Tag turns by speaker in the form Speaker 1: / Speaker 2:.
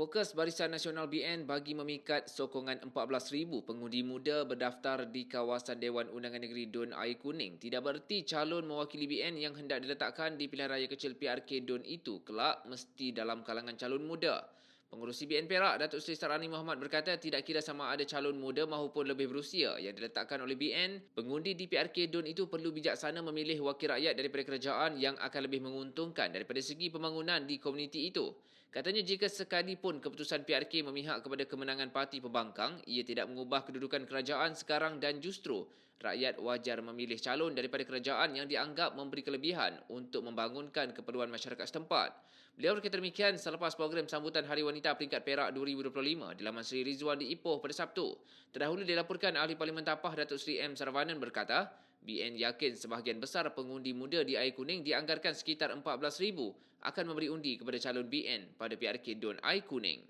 Speaker 1: Fokus Barisan Nasional BN bagi memikat sokongan 14,000 pengundi muda berdaftar di kawasan Dewan Undangan Negeri Dun Air Kuning tidak bererti calon mewakili BN yang hendak diletakkan di pilihan raya kecil PRK Dun itu kelak mesti dalam kalangan calon muda. Pengurusi BN Perak, Datuk Seri Sarani Muhammad berkata tidak kira sama ada calon muda maupun lebih berusia yang diletakkan oleh BN, pengundi di PRK DUN itu perlu bijaksana memilih wakil rakyat daripada kerajaan yang akan lebih menguntungkan daripada segi pembangunan di komuniti itu. Katanya jika sekalipun keputusan PRK memihak kepada kemenangan parti pembangkang, ia tidak mengubah kedudukan kerajaan sekarang dan justru rakyat wajar memilih calon daripada kerajaan yang dianggap memberi kelebihan untuk membangunkan keperluan masyarakat setempat. Beliau berkata demikian selepas program sambutan Hari Wanita Peringkat Perak 2025 di Laman Seri Rizwan di Ipoh pada Sabtu. Terdahulu dilaporkan Ahli Parlimen Tapah Datuk Seri M. Saravanan berkata, BN yakin sebahagian besar pengundi muda di Air Kuning dianggarkan sekitar 14,000 akan memberi undi kepada calon BN pada PRK Don Air Kuning.